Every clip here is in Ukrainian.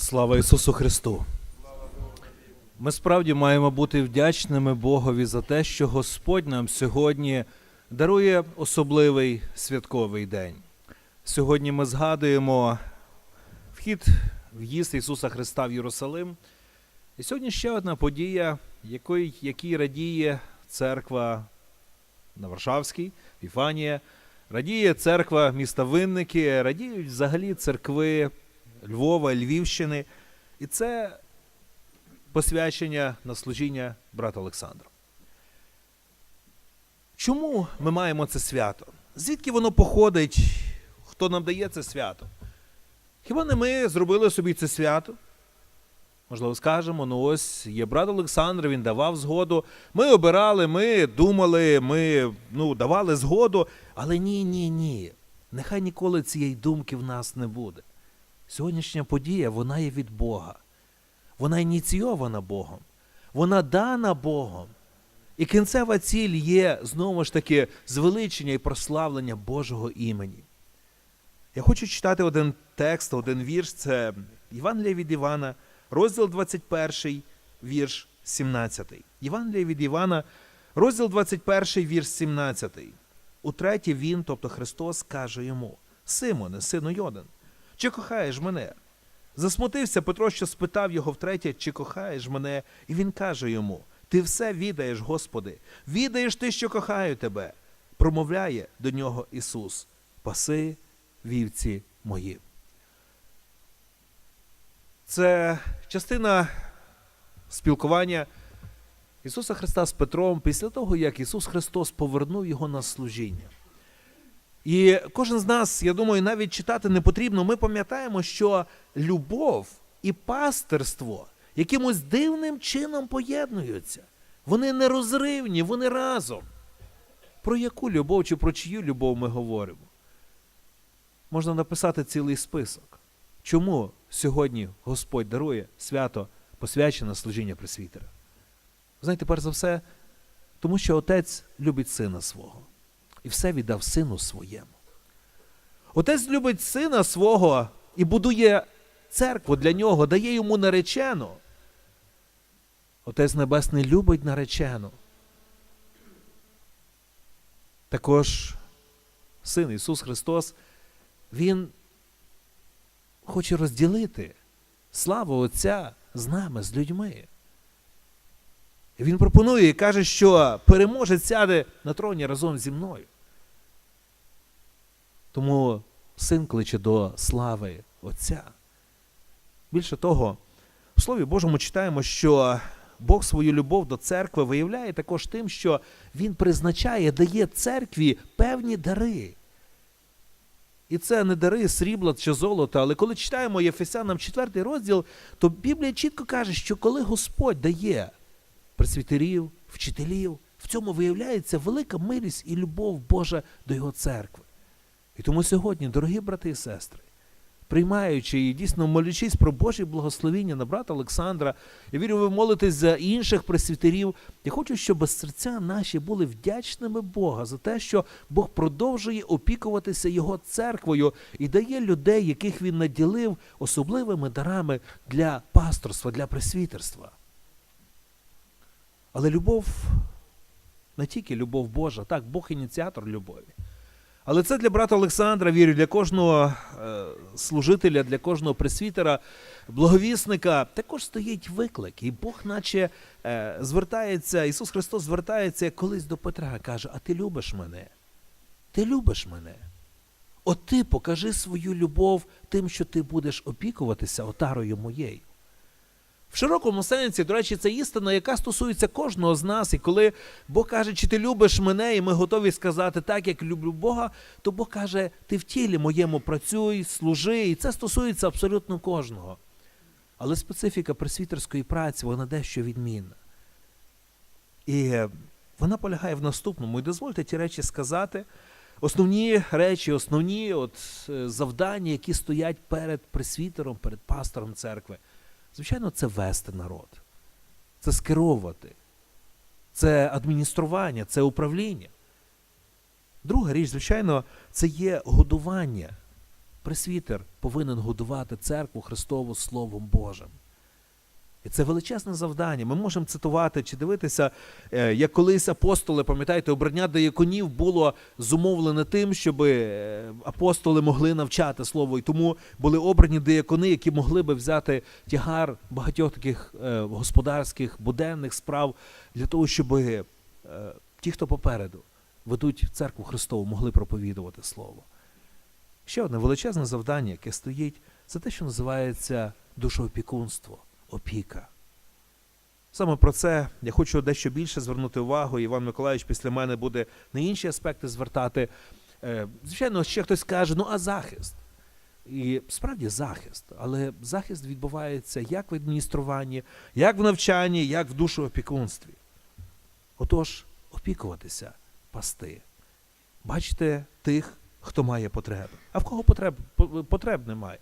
Слава Ісусу Христу! Ми справді маємо бути вдячними Богові за те, що Господь нам сьогодні дарує особливий святковий день. Сьогодні ми згадуємо вхід, в'їзд Ісуса Христа в Єрусалим. І сьогодні ще одна подія, якої, якій радіє церква на Варшавській, Віфанія, радіє церква міста Винники, радіють взагалі церкви Львова, Львівщини. І це посвячення на служіння брата Олександра. Чому ми маємо це свято? Звідки воно походить? Хто нам дає це свято? Хіба не ми зробили собі це свято? Можливо, скажемо, ну ось є брат Олександр, він давав згоду. Ми обирали, ми думали, ми ну, давали згоду. Але ні, ні, ні. Нехай ніколи цієї думки в нас не буде. Сьогоднішня подія, вона є від Бога. Вона ініційована Богом. Вона дана Богом. І кінцева ціль є знову ж таки звеличення і прославлення Божого імені. Я хочу читати один текст, один вірш. Це Євангелія від Івана, розділ 21, вірш 17. Євангелія від Івана, розділ 21, вірш 17. Утретє він, тобто Христос, каже йому: Симоне, сину Йоден, чи кохаєш мене? Засмутився Петро, що спитав його втретє, чи кохаєш мене, і він каже йому: Ти все відаєш, Господи, відаєш ти, що кохаю тебе. Промовляє до нього Ісус: Паси вівці мої. Це частина спілкування Ісуса Христа з Петром після того, як Ісус Христос повернув його на служіння. І кожен з нас, я думаю, навіть читати не потрібно. Ми пам'ятаємо, що любов і пастирство якимось дивним чином поєднуються. Вони нерозривні, вони разом. Про яку любов чи про чию любов ми говоримо? Можна написати цілий список. Чому сьогодні Господь дарує свято посвячене служіння пресвітера? Знаєте, перш за все, тому що Отець любить сина свого і все віддав сину своєму. Отець любить сина свого і будує церкву для нього, дає йому наречену. Отець Небесний любить наречену. Також син Ісус Христос, Він хоче розділити славу Отця з нами, з людьми. Він пропонує і каже, що переможець сяде на троні разом зі мною. Тому син кличе до слави Отця. Більше того, в Слові Божому читаємо, що Бог свою любов до церкви виявляє також тим, що Він призначає, дає церкві певні дари. І це не дари срібла чи золота, але коли читаємо Єфесянам 4 розділ, то Біблія чітко каже, що коли Господь дає пресвітерів, вчителів, в цьому виявляється велика милість і любов Божа до Його церкви. І тому сьогодні, дорогі брати і сестри, приймаючи і дійсно молячись про Божі благословіння на брата Олександра, я вірю, ви молитесь за інших пресвітерів. Я хочу, щоб серця наші були вдячними Бога за те, що Бог продовжує опікуватися Його церквою і дає людей, яких він наділив особливими дарами для пасторства, для пресвітерства. Але любов не тільки любов Божа, так, Бог ініціатор любові. Але це для брата Олександра, вірю, для кожного е, служителя, для кожного пресвітера, благовісника також стоїть виклик. І Бог, наче е, звертається, Ісус Христос звертається колись до Петра, каже: А ти любиш мене? Ти любиш мене? От ти покажи свою любов тим, що ти будеш опікуватися отарою моєю. В широкому сенсі, до речі, це істина, яка стосується кожного з нас. І коли Бог каже, чи ти любиш мене, і ми готові сказати так, як люблю Бога, то Бог каже, ти в тілі моєму працюй, служи, і це стосується абсолютно кожного. Але специфіка пресвітерської праці, вона дещо відмінна. І вона полягає в наступному. І дозвольте ті речі сказати. Основні речі, основні от, е, завдання, які стоять перед пресвітером, перед пастором церкви. Звичайно, це вести народ, це скеровувати, це адміністрування, це управління. Друга річ, звичайно, це є годування пресвітер повинен годувати церкву Христову Словом Божим. І це величезне завдання. Ми можемо цитувати чи дивитися, е, як колись апостоли, пам'ятаєте, обрання дияконів було зумовлене тим, щоб е, апостоли могли навчати слово. І тому були обрані диякони, які могли би взяти тягар багатьох таких е, господарських, буденних справ для того, щоб ті, хто попереду ведуть церкву Христову, могли проповідувати слово. Ще одне величезне завдання, яке стоїть, це те, що називається душоопікунство, опіка. Саме про це я хочу дещо більше звернути увагу. Іван Миколаївич після мене буде на інші аспекти звертати. Е, Звичайно, ще хтось каже, ну а захист. І справді захист, але захист відбувається як в адмініструванні, як в навчанні, як в душоопікунстві. Отож, опікуватися, пасти. Бачите тих, хто має потреби. А в кого потреб, потреб немає?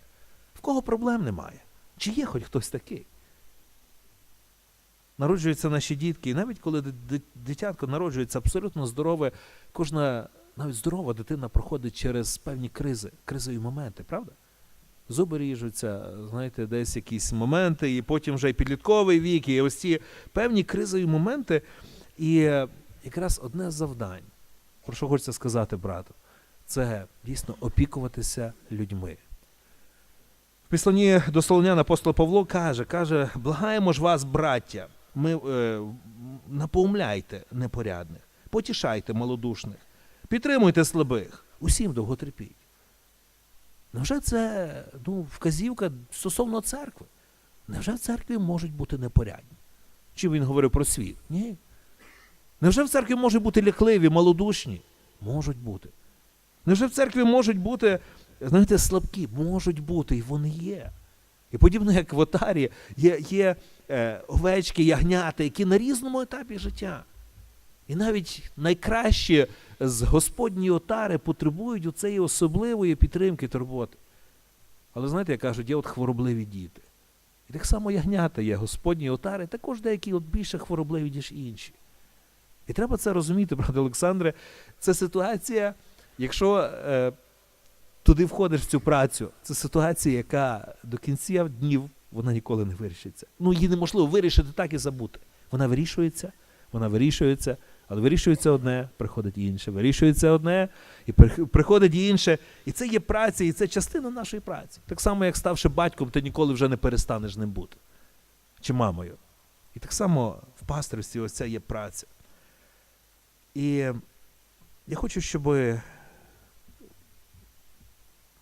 В кого проблем немає? Чи є хоч хтось такий? Народжуються наші дітки, і навіть коли ди- ди- дитятко народжується абсолютно здорове, кожна навіть здорова дитина проходить через певні кризи, кризові моменти, правда? Зуби ріжуться, знаєте, десь якісь моменти, і потім вже і підлітковий вік, і ось ці певні кризові моменти. І е, якраз одне з завдань, про що хочеться сказати, брату, це дійсно опікуватися людьми. В післанні до Солонян апостол Павло каже, каже, благаємо ж вас, браття, ми, е, напоумляйте непорядних, потішайте малодушних, підтримуйте слабих, усім довготерпіть. Невже це ну, вказівка стосовно церкви? Невже в церкві можуть бути непорядні? Чи він говорив про світ? Ні. Невже в церкві можуть бути лякливі, малодушні? Можуть бути. Невже в церкві можуть бути, знаєте, слабкі? Можуть бути, і вони є. І подібно як в отарі, є, є е, овечки, ягнята, які на різному етапі життя. І навіть найкращі з Господньої отари потребують у цієї особливої підтримки турботи. Але знаєте, як кажуть, є от хворобливі діти. І так само ягнята є Господні отари, також деякі от більше хворобливі, ніж інші. І треба це розуміти, брате Олександре. Це ситуація, якщо е, туди входиш в цю працю, це ситуація, яка до кінця днів вона ніколи не вирішиться. Ну, її неможливо вирішити так і забути. Вона вирішується, вона вирішується, але вирішується одне, приходить інше, вирішується одне, і приходить інше. І це є праця, і це частина нашої праці. Так само, як ставши батьком, ти ніколи вже не перестанеш ним бути. Чи мамою. І так само в пасторстві ось це є праця. І я хочу, щоб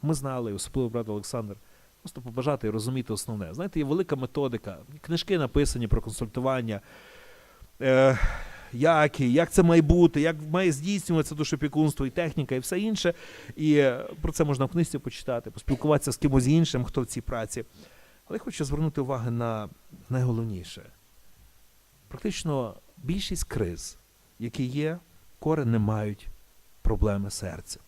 ми знали, особливо брат Олександр, просто побажати і розуміти основне. Знаєте, є велика методика, книжки написані про консультування, е, як, як це має бути, як має здійснюватися душопікунство і техніка, і все інше. І е, про це можна в книжці почитати, поспілкуватися з кимось іншим, хто в цій праці. Але я хочу звернути увагу на найголовніше. Практично більшість криз, які є, корень не мають проблеми серця.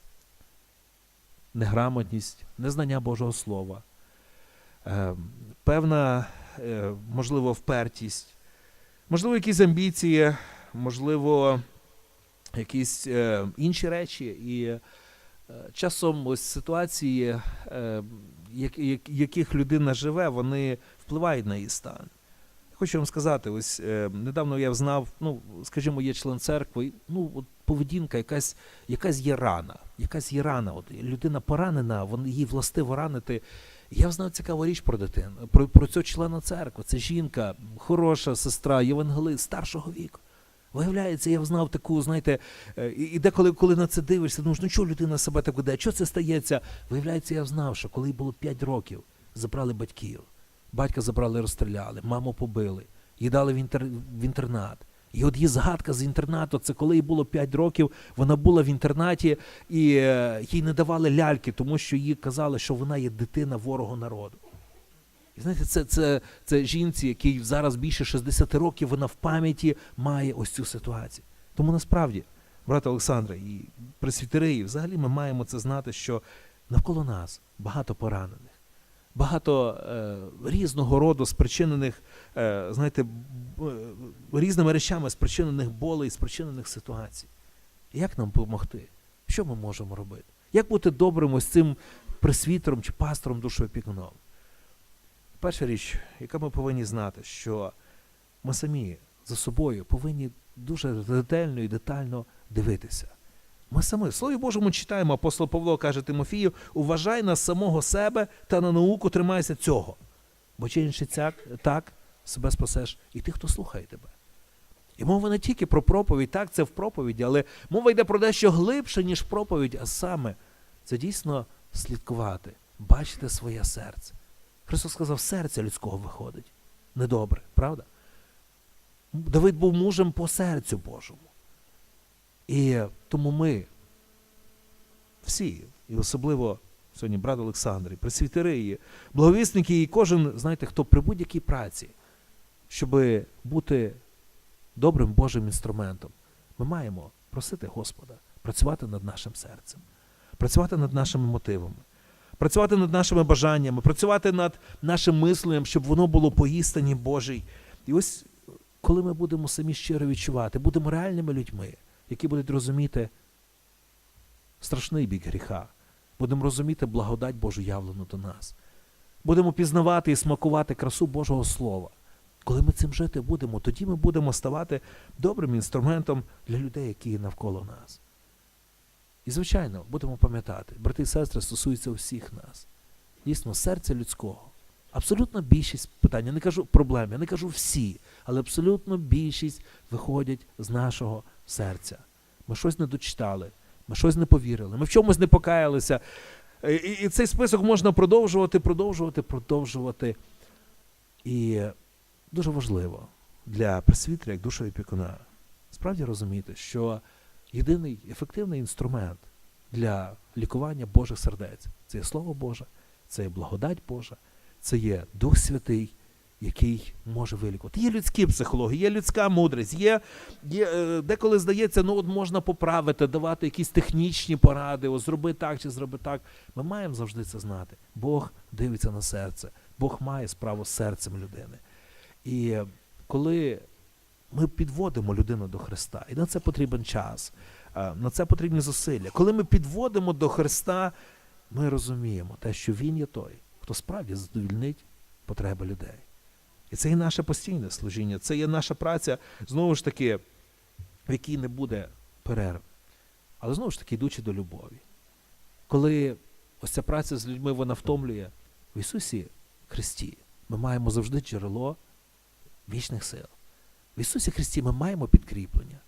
Неграмотність, незнання Божого Слова, е, певна, е, можливо, впертість, можливо, якісь амбіції, можливо, якісь е, інші речі. І часом ось ситуації, як, як, яких людина живе, вони впливають на її стан. Хочу вам сказати, ось недавно я знав, ну, скажімо, є член церкви, ну, от поведінка, якась, якась є рана, якась є рана. От людина поранена, вон, їй властиво ранити. Я взнав цікаву річ про дитину, про, про цього члена церкви. Це жінка, хороша сестра, євангелист старшого віку. Виявляється, я взнав таку, знаєте, е, і, деколи, коли на це дивишся, думаєш, ну чого людина себе так веде, що це стається? Виявляється, я знав, що коли їй було 5 років, забрали батьків. Батька забрали, розстріляли, маму побили, її дали в інтернат. І от її згадка з інтернату, це коли їй було 5 років, вона була в інтернаті, і е, їй не давали ляльки, тому що їй казали, що вона є дитина ворога народу. І знаєте, це, це, це жінці, якій зараз більше 60 років, вона в пам'яті має ось цю ситуацію. Тому насправді, брате Олександре, і пресвітери, взагалі ми маємо це знати, що навколо нас багато поранених багато е, різного роду спричинених, е, знаєте, е, різними речами спричинених болей, спричинених ситуацій. Як нам допомогти? Що ми можемо робити? Як бути добрим ось цим пресвітером чи пастором душоопікуном? Перша річ, яка ми повинні знати, що ми самі за собою повинні дуже ретельно і детально дивитися. Ми самі в Слові Божому читаємо, апостол Павло каже Тимофію, уважай на самого себе та на науку тримайся цього. Бо чи цяк, так себе спасеш і тих, хто слухає тебе. І мова не тільки про проповідь, так, це в проповіді, але мова йде про дещо глибше, ніж проповідь, а саме це дійсно слідкувати, бачити своє серце. Христос сказав, серце людського виходить. Недобре, правда? Давид був мужем по серцю Божому. І тому ми всі, і особливо сьогодні брат Олександр, і пресвітери, і благовісники, і кожен, знаєте, хто при будь-якій праці, щоб бути добрим Божим інструментом, ми маємо просити Господа працювати над нашим серцем, працювати над нашими мотивами, працювати над нашими бажаннями, працювати над нашим мисленням, щоб воно було по істині Божій. І ось коли ми будемо самі щиро відчувати, будемо реальними людьми, які будуть розуміти страшний бік гріха, будемо розуміти благодать Божу явлену до нас, будемо пізнавати і смакувати красу Божого Слова. Коли ми цим жити будемо, тоді ми будемо ставати добрим інструментом для людей, які навколо нас. І, звичайно, будемо пам'ятати, брати і сестри стосуються усіх нас. Дійсно, серця людського. Абсолютно більшість питань, я не кажу проблем, я не кажу всі, але абсолютно більшість виходять з нашого серця. Ми щось не дочитали, ми щось не повірили, ми в чомусь не покаялися. І, і, цей список можна продовжувати, продовжувати, продовжувати. І дуже важливо для пресвітера, як душові пікуна, справді розуміти, що єдиний ефективний інструмент для лікування Божих сердець це є Слово Боже, це є благодать Божа, це є Дух Святий, який може вилікувати. Є людські психології, є людська мудрість, є, є е, деколи здається, ну от можна поправити, давати якісь технічні поради, о, зроби так чи зроби так. Ми маємо завжди це знати. Бог дивиться на серце, Бог має справу з серцем людини. І коли ми підводимо людину до Христа, і на це потрібен час, на це потрібні зусилля. Коли ми підводимо до Христа, ми розуміємо те, що Він є той, хто справді задовільнить потреби людей. І це є наше постійне служіння, це є наша праця, знову ж таки, в якій не буде перерв. Але знову ж таки, йдучи до любові. Коли ось ця праця з людьми вона втомлює в Ісусі Христі, ми маємо завжди джерело вічних сил. В Ісусі Христі ми маємо підкріплення.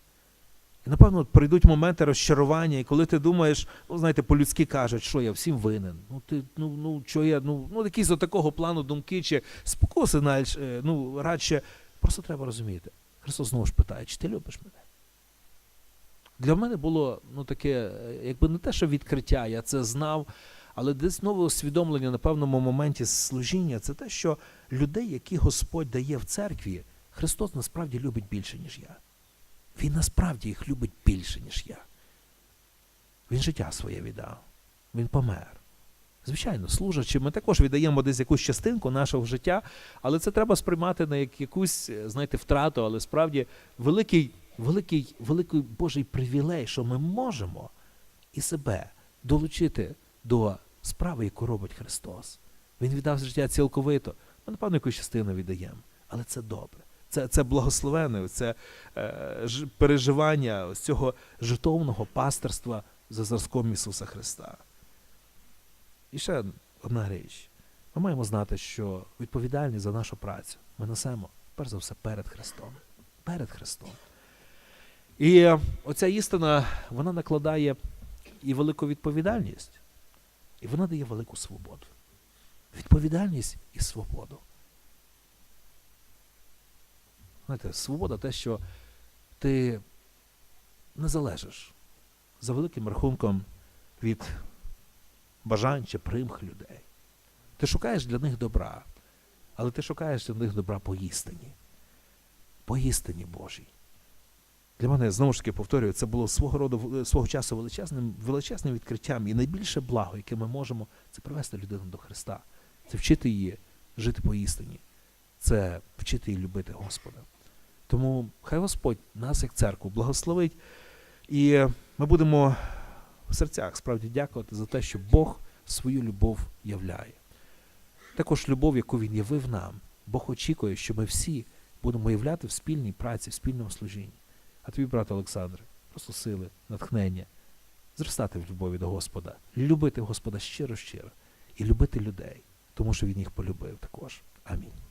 І, напевно, прийдуть моменти розчарування, і коли ти думаєш, ну, знаєте, по-людськи кажуть, що я всім винен. Ну, ти, ну, ну, що я, ну, ну, якісь от такого плану думки, чи спокуси, е, ну, радше, просто треба розуміти. Христос знову ж питає, чи ти любиш мене? Для мене було ну, таке, е, якби не те, що відкриття, я це знав, але десь нове усвідомлення на певному моменті служіння це те, що людей, які Господь дає в церкві, Христос насправді любить більше, ніж я. Він насправді їх любить більше, ніж я. Він життя своє віддав. Він помер. Звичайно, служачи, ми також віддаємо десь якусь частинку нашого життя, але це треба сприймати на якусь, е, знаєте, втрату, але справді великий, великий, великий Божий привілей, що ми можемо і себе долучити до справи, яку робить Христос. Він віддав життя цілковито. Ми, напевно, якусь частину віддаємо, але це добре. Це, це благословене, це е, переживання ось цього житовного пасторства за зразком Ісуса Христа. І ще одна річ. Ми маємо знати, що відповідальність за нашу працю ми несемо, перш за все, перед Христом. Перед Христом. І оця істина, вона накладає і велику відповідальність, і вона дає велику свободу. Відповідальність і свободу. Знаєте, свобода те, що ти не залежиш за великим рахунком від бажань чи примх людей. Ти шукаєш для них добра, але ти шукаєш для них добра по істині. По істині Божій. Для мене, знову ж таки, повторюю, це було свого роду свого часу величезним, величезним відкриттям. І найбільше благо, яке ми можемо, це привести людину до Христа. Це вчити її жити по істині. Це вчити її любити Господа. Тому хай Господь нас, як церкву, благословить. І ми будемо в серцях справді дякувати за те, що Бог свою любов являє. Також любов, яку він явив нам. Бог очікує, що ми всі будемо являти в спільній праці, в спільному служінні. А тобі, брат Олександре, просто сили, натхнення, зростати в любові до Господа, любити Господа щиро-щиро і любити людей, тому що він їх полюбив також. Амінь.